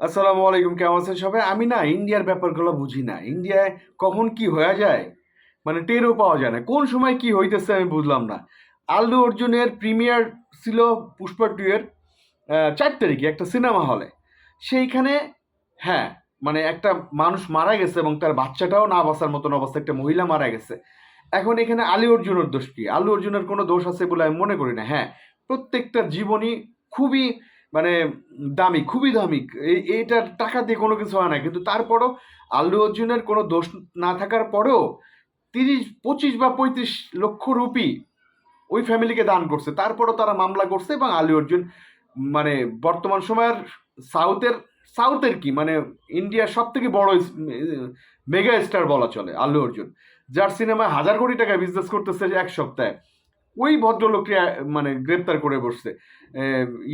আসসালামু আলাইকুম, কেমন আছেন সবাই? আমি না ইন্ডিয়ার ব্যাপারগুলো বুঝি না। ইন্ডিয়ায় কখন কি হয়ে যায়? মানে টেরও পাওয়া যায় না। কোন সময় কি হইতেছে আমি বুঝলাম না। আল্লু অর্জুনের প্রিমিয়ার ছিল পুষ্পা টু এর চার তারিখে একটা সিনেমা হলে। সেইখানে হ্যাঁ মানে একটা মানুষ মারা গেছে এবং তার বাচ্চাটাও না বাঁচার মতন অবস্থা একটা মহিলা মারা গেছে। এখন এখানে আলী অর্জুনের দোষ কি? আলু অর্জুনের কোনো দোষ আছে বলে আমি মনে করি না। হ্যাঁ প্রত্যেকটা জীবনই খুবই মানে দামি, খুবই দামি। এই এইটার টাকা দিয়ে কোনো কিছু হয় না। কিন্তু তারপরও আল্লু অর্জুনের কোনো দোষ না থাকার পরেও তিরিশ, পঁচিশ বা পঁয়ত্রিশ লক্ষ রুপি ওই ফ্যামিলিকে দান করছে। তারপরও তারা মামলা করছে এবং আলু অর্জুন মানে বর্তমান সময়ের সাউথের সাউথের কি? মানে ইন্ডিয়ার সব থেকে বড় মেগা স্টার বলা চলে আল্লু অর্জুন। যার সিনেমায় হাজার কোটি টাকা বিজনেস করতেছে এক সপ্তাহে। ওই ভদ্রলোককে মানে গ্রেপ্তার করে বসছে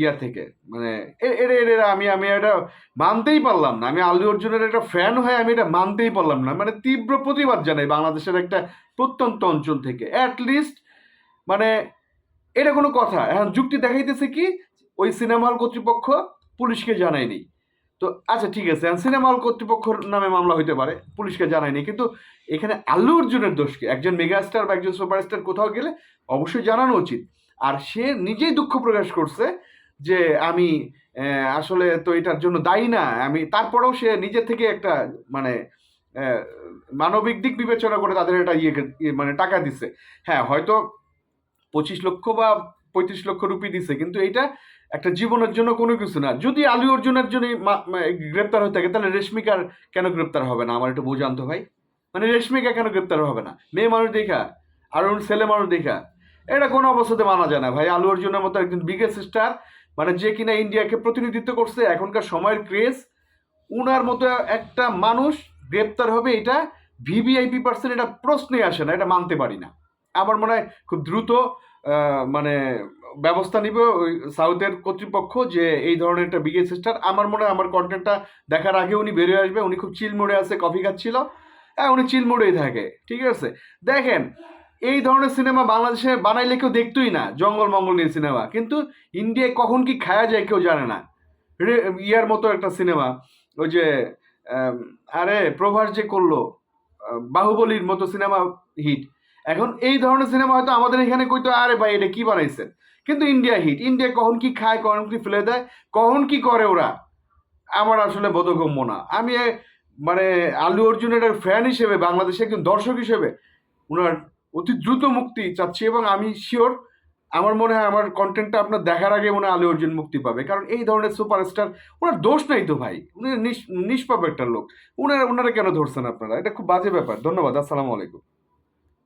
ইয়া থেকে। মানে এরে এরে আমি আমি এটা মানতেই পারলাম না। আমি আল্লু অর্জুনের একটা ফ্যান হয়ে আমি এটা মানতেই পারলাম না। মানে তীব্র প্রতিবাদ জানাই বাংলাদেশের একটা প্রত্যন্ত অঞ্চল থেকে। অ্যাট লিস্ট মানে এটা কোনো কথা। এখন যুক্তি দেখাইতেছে কি, ওই সিনেমা হল কর্তৃপক্ষ পুলিশকে জানায়নি। তো আচ্ছা ঠিক আছে। সিনেমা হল কর্তৃপক্ষর নামে মামলা হইতে পারে, পুলিশকে জানায়নি কিন্তু এখানে আল্লু অর্জুনের দোষ কি? একজন মেগাস্টার বা একজন সুপারস্টার কোথাও গেলে অবশ্যই জানানো উচিত। আর সে নিজেই দুঃখ প্রকাশ করছে যে আমি আসলে তো এটার জন্য দায়ী না, আমি তারপরেও সে নিজে থেকে একটা মানে মানবিক দিক বিবেচনা করে তাদের এটা ইয়ে মানে টাকা দিছে। হ্যাঁ হয়তো পঁচিশ লক্ষ বা পঁয়ত্রিশ লক্ষ রুপি দিছে, কিন্তু এটা একটা জীবনের জন্য কোনো কিছু না। যদি আলু অর্জুনের জন্য গ্রেপ্তার হয়ে থাকে, তাহলে রেশমিকার কেন গ্রেপ্তার হবে না? আমার একটু বোঝান তো ভাই। মানে রেশমিকা কেন গ্রেপ্তার হবে না? মেয়ে মানুষ দেখা, আর ওর ছেলে মানুষ দেখা, এটা কোনো অবস্থাতে মানা যায় না ভাই। আলু অর্জুনের মতো একজন বিগেস্ট স্টার মানে যে কিনা ইন্ডিয়াকে প্রতিনিধিত্ব করছে, এখনকার সময়ের ক্রেজ উনার মতো একটা মানুষ গ্রেপ্তার হবে, এটা ভিভিআইপি পার্সন এটা প্রশ্নে আসে না, এটা মানতে পারি না। আমার মনে হয় খুব দ্রুত মানে ব্যবস্থা নিবে ওই সাউথের কর্তৃপক্ষ যে এই ধরনের একটা বিগেস্ট স্টার আমার মনে হয় আমার কন্টেন্টটা দেখার আগে উনি বেরিয়ে আসবে। উনি খুব চিল মোড়ে আছে কফি খাচ্ছিল। হ্যাঁ উনি চিল মোড়েই থাকে। ঠিক আছে? দেখেন, এই ধরনের সিনেমা বাংলাদেশে বানাইলে কেউ দেখতোই না, জঙ্গল মঙ্গল নিয়ে সিনেমা কিন্তু ইন্ডিয়ায় কখন কি খায়া যায় কেউ জানে না। ইয়ার মতো একটা সিনেমা ওই যে আরে, প্রভাস যে করল বাহুবলীর মতো সিনেমা হিট এখন এই ধরনের সিনেমা হয়তো আমাদের এখানে কইতো, আরে ভাই, এটা কি বানাইছেন? কিন্তু ইন্ডিয়া হিট ইন্ডিয়া কখন কি খায়, কখন কি ফেলে দেয়, কখন কি করে ওরা? আমার আসলে বোধগম্য না। আমি মানে আলু অর্জুনের ফ্যান হিসেবে বাংলাদেশে একজন দর্শক হিসেবে ওনার অতি দ্রুত মুক্তি চাচ্ছি এবং আমি শিওর আমার মনে হয় আমার কন্টেন্টটা আপনার দেখার আগে মনে হয় আলু অর্জুন মুক্তি পাবে। কারণ এই ধরনের সুপারস্টার ওনার দোষ নাই তো ভাই। উনি নিষ্পাপ একটা লোক। উনারা ওনারা কেন ধরছেন আপনারা? এটা খুব বাজে ব্যাপার। ধন্যবাদ। আসসালামু আলাইকুম।